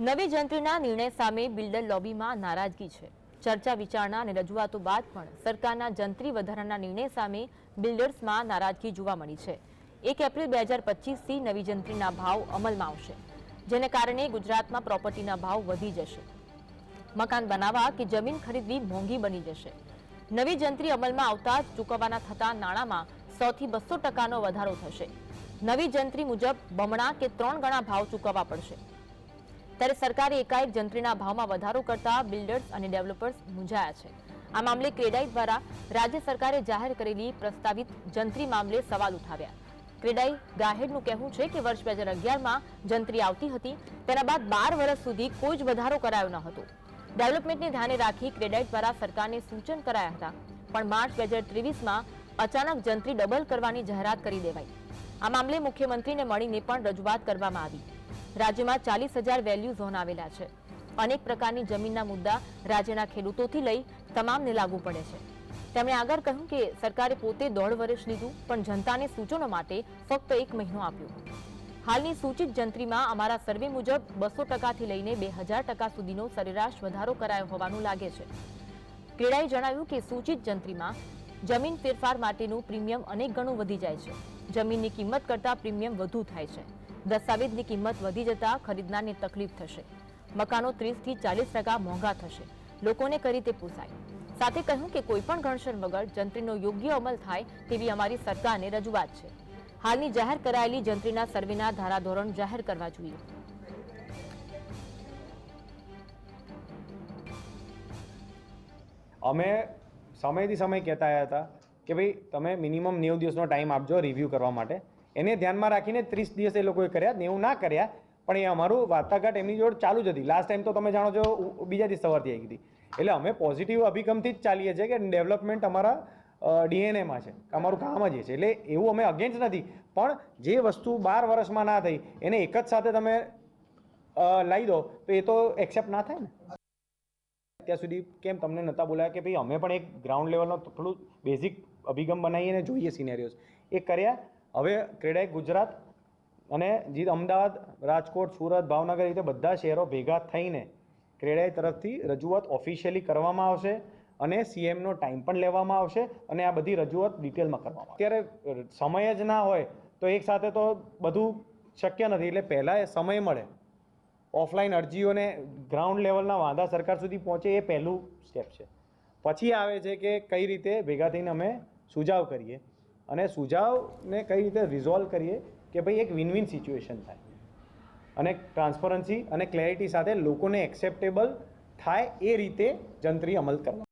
નવી જંત્રીના નિર્ણય સામે બિલ્ડર લોબીમાં નારાજગી છે. ચર્ચા વિચારણા અને રજૂઆતો બાદ પણ સરકારના જંત્રી વધારાના નિર્ણય સામે બિલ્ડર્સમાં નારાજગી જોવા મળી છે. એક એપ્રિલ બે હજાર પચીસથી નવી જંત્રીના ભાવ અમલમાં આવશે, જેને કારણે ગુજરાતમાં પ્રોપર્ટીના ભાવ વધી જશે. મકાન બનાવવા કે જમીન ખરીદવી મોંઘી બની જશે. નવી જંત્રી અમલમાં આવતા જ ચૂકવવાના થતા નાણાંમાં સૌથી બસો ટકાનો વધારો થશે. નવી જંત્રી મુજબ બમણા કે ત્રણ ગણા ભાવ ચૂકવવા પડશે. ત્યારે સરકારે એકાએક જંત્રીના ભાવમાં વધારો કરતા બિલ્ડર્સ અને ડેવલપર્સ મૂંઝાયા છે. આ મામલે ક્રેડાઈ દ્વારા રાજ્ય સરકારે જાહેર કરેલી પ્રસ્તાવિત જંત્રી મામલે સવાલ ઉઠાવ્યા. ક્રેડાઈ ગાહેડનું કહેવું છે કે વર્ષ બે હજાર અગિયારમાં જંત્રી આવતી હતી, તેના બાદ બાર વર્ષ સુધી કોઈ જ વધારો કરાયો ન હતો. ડેવલપમેન્ટને ધ્યાને રાખી ક્રેડાઈ દ્વારા સરકારને સૂચન કરાયા હતા, પણ માર્ચ બે હજાર ત્રેવીસમાં અચાનક જંત્રી ડબલ કરવાની જાહેરાત કરી દેવાઈ. આ મામલે મુખ્યમંત્રીને મળીને પણ રજૂઆત કરવામાં આવી. રાજ્યમાં ચાલીસ હજાર વેલ્યુ ઝોન આવેલા છે. અનેક પ્રકારની જમીનના મુદ્દા રાજ્યના ખેડૂતોથી લઈ તમામને લાગુ પડે છે. તેમણે આગળ કહ્યું કે સરકારે પોતે દોઢ વર્ષ લીધું, પણ જનતાને સૂચનો માટે ફક્ત એક મહિનો આપ્યો. હાલની સૂચિત જંત્રીમાં અમારા સર્વે મુજબ બસો ટકાથી લઈને બે હજાર ટકા સુધીનો સરેરાશ વધારો કરાયો હોવાનું લાગે છે. ક્રેડાએ જણાવ્યું કે સૂચિત જંત્રીમાં જમીન ફેરફાર માટેનું પ્રીમિયમ અનેક ગણું વધી જાય છે. જમીનની કિંમત કરતાં પ્રીમિયમ વધુ થાય છે. દસ્તાવેજની કિંમત વધી જતાં ખરીદનારને તકલીફ થશે. મકાનો ત્રીસથી ચાલીસ ટકા મોંઘા થશે. લોકોને કરી તે પોસાય. સાથે કહ્યું કે કોઈપણ ઘર્ષણ વગર જંત્રીનો યોગ્ય અમલ થાય તેવી અમારી સરકારને રજૂઆત છે. હાલની જાહેર કરાયેલી જંત્રીના સર્વેના ધારાધોરણ જાહેર કરવા જોઈએ. અમે સમયથી સમય કહેતા હતા કે ભાઈ, તમે મિનિમમ નેવું દિવસનો ટાઈમ આપજો રિવ્યૂ કરવા માટે. એને ધ્યાનમાં રાખીને ત્રીસ દિવસ એ લોકોએ કર્યા નેવું ના કર્યા, પણ એ અમારું વાર્તાઘાટ એમની જોડે ચાલુ જ હતી. લાસ્ટ ટાઈમ તો તમે જાણો છો બીજા દિવસ સવારથી આવી હતી. એટલે અમે પોઝિટિવ અભિગમથી જ ચાલીએ છીએ કે ડેવલપમેન્ટ અમારા ડીએનએમાં છે. અમારું કામ જ એ છે. એટલે એવું અમે અગેન્સ્ટ નથી. પણ જે વસ્તુ બાર વર્ષમાં ના થઈ, એને એક જ સાથે તમે લઈ દો, તો એ તો એક્સેપ્ટ ના થાય ને? અત્યાર સુધી કેમ તમને નહોતા બોલાયા કે ભાઈ અમે પણ એક ગ્રાઉન્ડ લેવલનો થોડું બેઝિક અભિગમ બનાવીને જોઈએ સિનેરિયોઝ એ કર્યા હવે ક્રેડાઈ ગુજરાત અને જે અમદાવાદ, રાજકોટ, સુરત, ભાવનગર રીતે બધા શહેરો ભેગા થઈને ક્રેડાઈ તરફથી રજૂઆત ઓફિશિયલી કરવામાં આવશે અને સીએમનો ટાઈમ પણ લેવામાં આવશે અને આ બધી રજૂઆત ડિટેલમાં કરવામાં અત્યારે સમય જ ના હોય તો એક સાથે તો બધું શક્ય નથી. એટલે પહેલાં એ સમય મળે. ઓફલાઈન અરજીઓને ગ્રાઉન્ડ લેવલના વાંધા સરકાર સુધી પહોંચે એ પહેલું સ્ટેપ છે. પછી આવે છે કે કઈ રીતે ભેગા થઈને અમે સુઝાવ કરીએ. અને સુઝાવને કઈ રીતે રિઝોલ્વ કરીએ કે ભાઈ એક વિન વિન સિચ્યુએશન થાય. અને ટ્રાન્સપરન્સી અને ક્લેરિટી સાથે લોકોને એક્સેપ્ટેબલ થાય એ રીતે જંત્રી અમલ કરવા.